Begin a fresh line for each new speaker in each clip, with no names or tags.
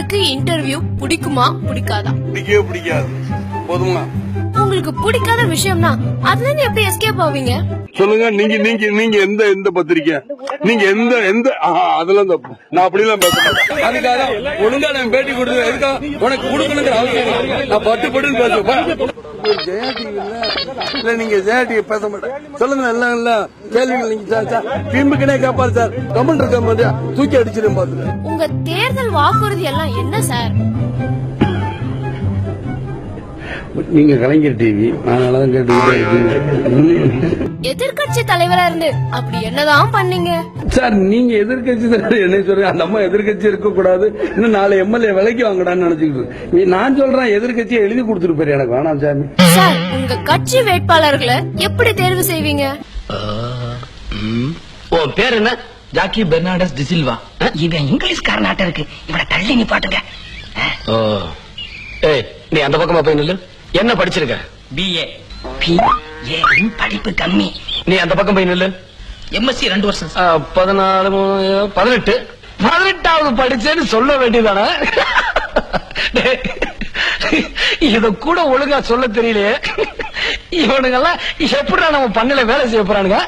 உங்களுக்கு இன்டர்வியூ பிடிக்குமா பிடிக்காதா?
பிடிக்கவே பிடிக்காது. போதுமா
உங்களுக்கு பிடிக்காத விஷயம்னா அதுல இருந்து எப்படி எஸ்கேப் ஆவீங்க?
சொல்லுங்க நீங்க நீங்க நீங்க எந்த எந்த பத்திரிக்கை? நீங்க எந்த எந்த அதெல்லாம் தப்பு நான் அப்படிலாம் பேச மாட்டேன். அதுக்காக ஒழுங்கா நான் பேட்டி கொடுத்து எதுக்கா உனக்கு கொடுக்கணுங்கிற அவசியம். நான் பட்டு பட்டுன்னு பேசுவேன். ஜெயா டிவி இல்ல நீங்க ஜெயா டிவி பேச மாட்டேன். சொல்லுங்க எல்லாம் இல்ல கேள்விகள் நீங்க சார் பிம்புக்குனே சார். கமெண்ட் இருக்க தூக்கி அடிச்சிடும் பாத்துக்க
உங்க தேர்தல் வாக்குறுதி எல்லாம் என்ன சார்?
நீங்க கலைஞர் டிவி அதனாலதான் கேட்டு
எதிர்க்கட்சி தலைவரா இருந்து அப்படி என்னதான் பண்ணீங்க?
சார் நீங்க எதிர்கட்சி என்ன சொல்றீங்க. அந்த அம்மா எதிர்கட்சி இருக்க கூடாது இன்னும் நாலு எம்எல்ஏ விலைக்கு வாங்கடான்னு நினைச்சுக்கிட்டு. நான் சொல்றேன் எதிர்கட்சியை எழுதி கொடுத்துருப்பாரு எனக்கு வேணாம் சாமி.
சார் உங்க கட்சி வேட்பாளர்களை எப்படி தேர்வு செய்வீங்க?
உன் பேர் என்ன? ஜாக்கி பெர்னாடஸ் டிசில்வா
இவன் இங்கிலீஷ்காரன் ஆட்டம் இருக்கு. இவனை தள்ளி நீ பாட்டுங்க
ஓ. ஏய் நீ அந்த பக்கமா போய் நில்லு. என்ன படிச்சிருக்க?
பிஏ பி ஏ படிப்பு கம்மி.
நீ அந்த பக்கம் போய் நில்லு.
எம்எஸ்சி ரெண்டு வருஷம்.
பதினாலு பதினெட்டு. பதினெட்டாவது படிச்சேன்னு சொல்ல வேண்டியதானே? டேய், இத கூட ஒழுங்கா சொல்ல தெரியலையே. இவனுங்கெல்லாம் எப்படிடா நம்ம பண்ணல வேலை செய்ய போறானுங்க?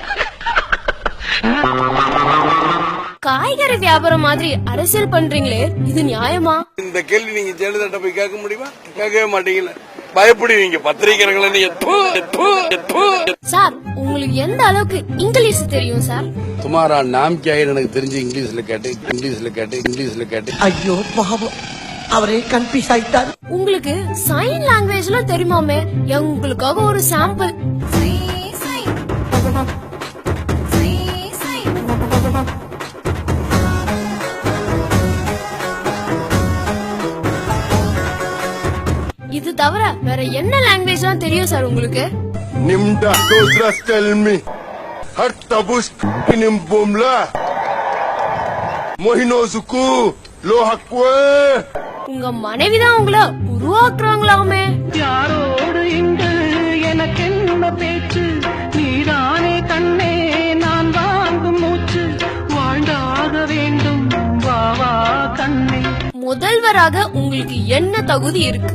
காய்கறி வியாபாரம் மாதிரி அரசியல் பண்றீங்களே இது நியாயமா?
இந்த கேள்வி நீங்க ஜெயலலிதா போய் கேட்க முடியுமா? கேட்கவே மாட்டீங்கல்ல பயப்படுவீங்க. பத்திரிகைகளை.
சார் உங்களுக்கு எந்த அளவுக்கு இங்கிலீஷ் தெரியும் சார்?
துமாரா நாம் கியாயிர் எனக்கு தெரிஞ்சு இங்கிலீஷ்ல கேட்டு இங்கிலீஷ்ல கேட்டு இங்கிலீஷ்ல கேட்டு.
ஐயோ பாவம். அவரே கன்ஃபியூஸ் ஆயிட்டார்.
உங்களுக்கு சைன் லாங்குவேஜ்லாம் தெரியுமாமே? உங்களுக்காக ஒரு சாம்பிள் இது தவிர வேற என்ன லாங்குவேஜ்லாம் தெரியும் சார் உங்களுக்கு
tabus inim bumla. Mohino zuku. Lo hakwe.
உங்க மனைவி தான் உங்களை உருவாக்குறாங்களாமே
யாரோடு எனக்கு என்ன பேச்சு
ஆக உங்களுக்கு என்ன தகுதி இருக்கு?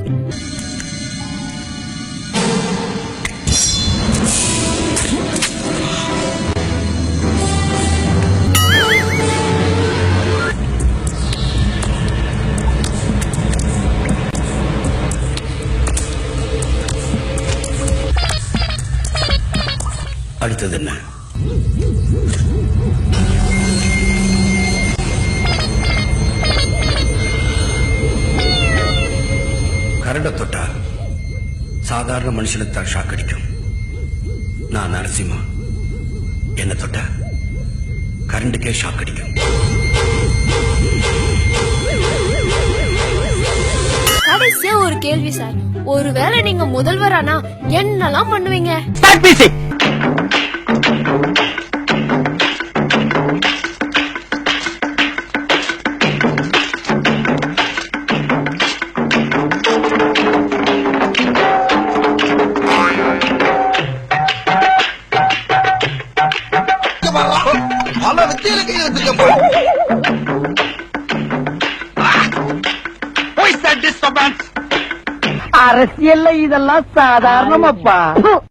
அடுத்தது என்ன? கரண்ட தொட்டா சாதாரண மனுஷனுக்கு தான் ஷாக் அடிக்கும். நான் நரசிம்மா. என்ன தொட்டா? கரண்டுக்கே ஷாக் அடிக்கும்.
கடைசியா ஒரு கேள்வி சார். ஒருவேளை நீங்க முதல்வரானா என்னெல்லாம் பண்ணுவீங்க?
பல வித்தியில கை
அரசியல்ல இதெல்லாம் சாதாரணமாப்பா